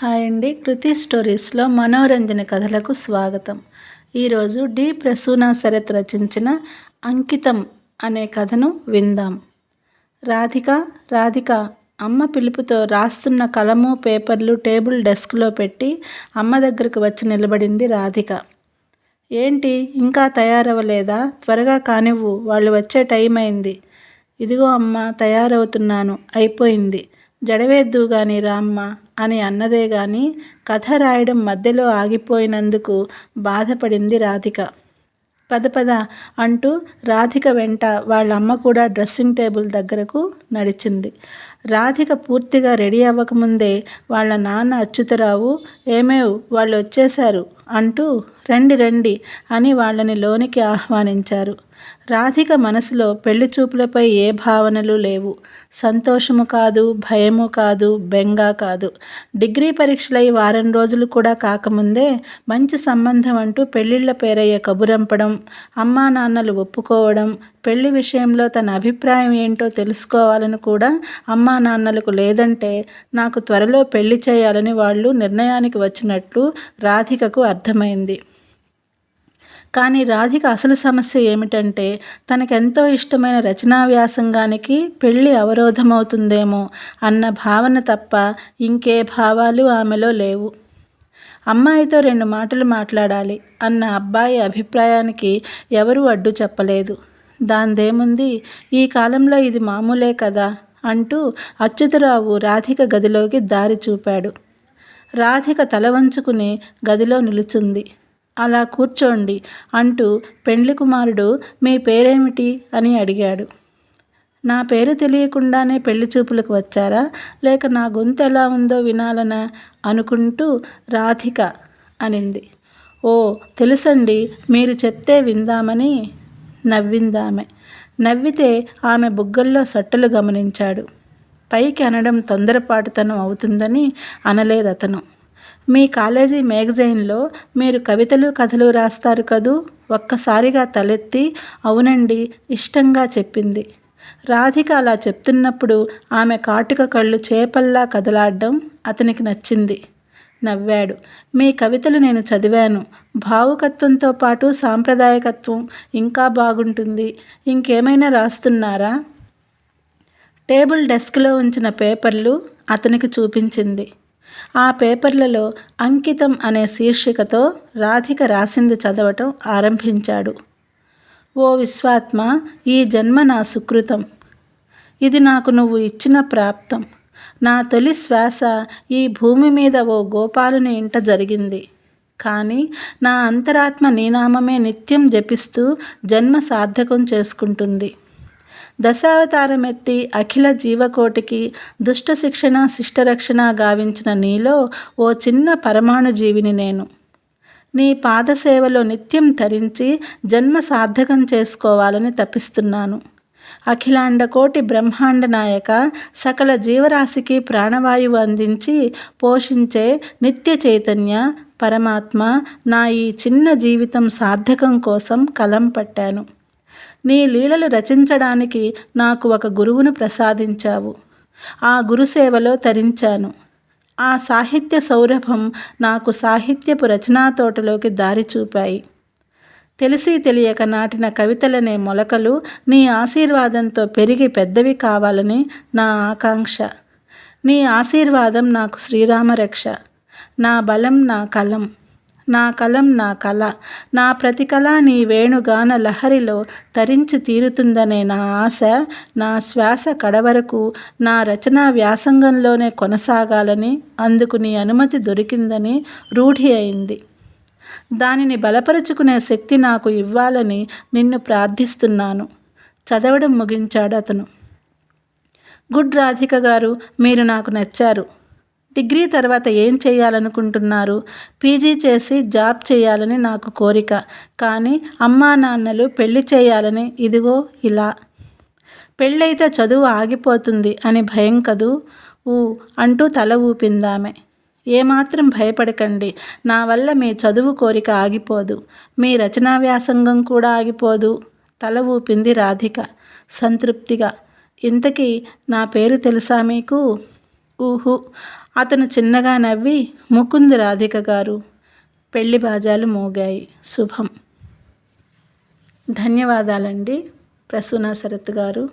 Hi అండి. కృతి స్టోరీస్లో మనోరంజన కథలకు స్వాగతం. ఈరోజు డి ప్రసూనా శరత్ రచించిన అంకితం అనే కథను విందాం. రాధిక రాధిక అమ్మ పిలుపుతో రాస్తున్న కలము పేపర్లు టేబుల్ డెస్క్లో పెట్టి అమ్మ దగ్గరకు వచ్చి నిలబడింది రాధిక. ఏంటి ఇంకా తయారవ్వలేదా? త్వరగా కానివ్వు వాళ్ళు వచ్చే టైం అయింది. ఇదిగో అమ్మ తయారవుతున్నాను అయిపోయింది. జడవేద్దు గాని రామ్మ అని అన్నదే గాని కథ రాయడం మధ్యలో ఆగిపోయినందుకు బాధపడింది రాధిక. పద పద అంటూ రాధిక వెంట వాళ్ళమ్మ కూడా డ్రెస్సింగ్ టేబుల్ దగ్గరకు నడిచింది. రాధిక పూర్తిగా రెడీ అవ్వకముందే వాళ్ళ నాన్న అచ్యుతరావు ఏమేవ్ వాళ్ళు వచ్చేశారు అంటూ రండి రండి అని వాళ్ళని లోనికి ఆహ్వానించారు. రాధిక మనసులో పెళ్ళి చూపులపై ఏ భావనలు లేవు. సంతోషము కాదు భయము కాదు బెంగ కాదు. డిగ్రీ పరీక్షలై వారం రోజులు కూడా కాకముందే మంచి సంబంధం అంటూ పెళ్ళిళ్ళ పేరయ్య కబురంపడం అమ్మా నాన్నలు ఒప్పుకోవడం పెళ్ళి విషయంలో తన అభిప్రాయం ఏంటో తెలుసుకోవాలని కూడా అమ్మా నాన్నలకు లేదంటే నాకు త్వరలో పెళ్ళి చేయాలని వాళ్ళు నిర్ణయానికి వచ్చినట్లు రాధికకు అర్థమైంది. కానీ రాధిక అసలు సమస్య ఏమిటంటే తనకెంతో ఇష్టమైన రచనా వ్యాసంగానికి పెళ్ళి అవరోధమవుతుందేమో అన్న భావన తప్ప ఇంకే భావాలు ఆమెలో లేవు. అమ్మాయితో రెండు మాటలు మాట్లాడాలి అన్న అబ్బాయి అభిప్రాయానికి ఎవరూ అడ్డు చెప్పలేదు. దాందేముంది? ఈ కాలంలో ఇది మామూలే కదా అంటూ అచ్యుతరావు రాధిక గదిలోకి దారి చూపాడు. రాధిక తల వంచుకుని గదిలో నిలుచుంది. అలా కూర్చోండి అంటూ పెండ్లి కుమారుడు మీ పేరేమిటి? అని అడిగాడు. నా పేరు తెలియకుండానే పెళ్ళి చూపులకు వచ్చారా? లేక నా గొంతు ఎలా ఉందో వినాలనా? అనుకుంటూ రాధిక అనింది. ఓ తెలుసండి మీరు చెప్తే విందామని నవ్విందామె. నవ్వితే ఆమె బుగ్గల్లో సట్టలు గమనించాడు. పైకి అనడం తొందరపాటుతనం అవుతుందని అనలేదతను. మీ కాలేజీ మ్యాగజైన్లో మీరు కవితలు కథలు రాస్తారు కదూ? ఒక్కసారిగా తలెత్తి అవునండి ఇష్టంగా చెప్పింది. రాధిక అలా చెప్తున్నప్పుడు ఆమె కాటుక కళ్ళు చేపల్లా కదలాడడం అతనికి నచ్చింది. నవ్వాడు. మీ కవితలు నేను చదివాను. భావుకత్వంతో పాటు సాంప్రదాయకత్వం ఇంకా బాగుంటుంది. ఇంకేమైనా రాస్తున్నారా? టేబుల్ డెస్క్లో ఉంచిన పేపర్లు అతనికి చూపించింది. ఆ పేపర్లలో అంకితం అనే శీర్షికతో రాధిక రాసింది చదవటం ఆరంభించాడు. ఓ విశ్వాత్మ ఈ జన్మ నా సుకృతం. ఇది నాకు నువ్వు ఇచ్చిన ప్రాప్తం. నా తొలి శ్వాస ఈ భూమి మీద ఓ గోపాలుని ఇంట జరిగింది. కానీ నా అంతరాత్మ నీనామమే నిత్యం జపిస్తూ జన్మ సార్థకం చేసుకుంటుంది. దశావతారమెత్తి అఖిల జీవకోటికి దుష్ట శిక్షణ శిష్టరక్షణ గావించిన నీలో ఓ చిన్న పరమాణు జీవిని నేను. నీ పాదసేవలో నిత్యం ధరించి జన్మ సార్థకం చేసుకోవాలని తపిస్తున్నాను. అఖిలాండ కోటి బ్రహ్మాండ నాయక సకల జీవరాశికి ప్రాణవాయువు అందించి పోషించే నిత్య చైతన్య పరమాత్మ నా ఈ చిన్న జీవితం సార్థకం కోసం కలం పట్టాను. నీ లీలలు రచించడానికి నాకు ఒక గురువును ప్రసాదించావు. ఆ గురుసేవలో తరించాను. ఆ సాహిత్య సౌరభం నాకు సాహిత్యపు రచనా తోటలోకి దారి చూపాయి. తెలిసి తెలియక నాటిన కవితలనే మొలకలు నీ ఆశీర్వాదంతో పెరిగి పెద్దవి కావాలని నా ఆకాంక్ష. నీ ఆశీర్వాదం నాకు శ్రీరామరక్ష. నా బలం నా కలం. నా కలం నా కళ. నా ప్రతి కళ నీ వేణుగాన లహరిలో తరించి తీరుతుందనే నా ఆశ నా శ్వాస కడవరకు నా రచనా వ్యాసంగంలోనే కొనసాగాలని అందుకు నీ అనుమతి దొరికిందని రూఢి అయింది. దానిని బలపరుచుకునే శక్తి నాకు ఇవ్వాలని నిన్ను ప్రార్థిస్తున్నాను. చదవడం ముగించాడు అతను. గుడ్ రాధిక గారు మీరు నాకు నచ్చారు. డిగ్రీ తర్వాత ఏం చేయాలనుకుంటున్నారు? పీజీ చేసి జాబ్ చేయాలని నాకు కోరిక. కానీ అమ్మా నాన్నలు పెళ్ళి చేయాలని ఇదిగో ఇలా. పెళ్ళైతే చదువు ఆగిపోతుంది అని భయం కదూ? ఊ అంటూ తల ఊపిందామె. ఏమాత్రం భయపడకండి. నా వల్ల మీ చదువు కోరిక ఆగిపోదు. మీ రచనా వ్యాసంగం కూడా ఆగిపోదు. తల ఊపింది రాధిక సంతృప్తిగా. ఇంతకీ నా పేరు తెలుసా మీకు? ఊహు. అతను చిన్నగా నవ్వి ముకుంద్ రాధిక గారు పెళ్ళి బాజాలు మోగాయి. శుభం. ధన్యవాదాలండి ప్రసూన శరత్ గారు.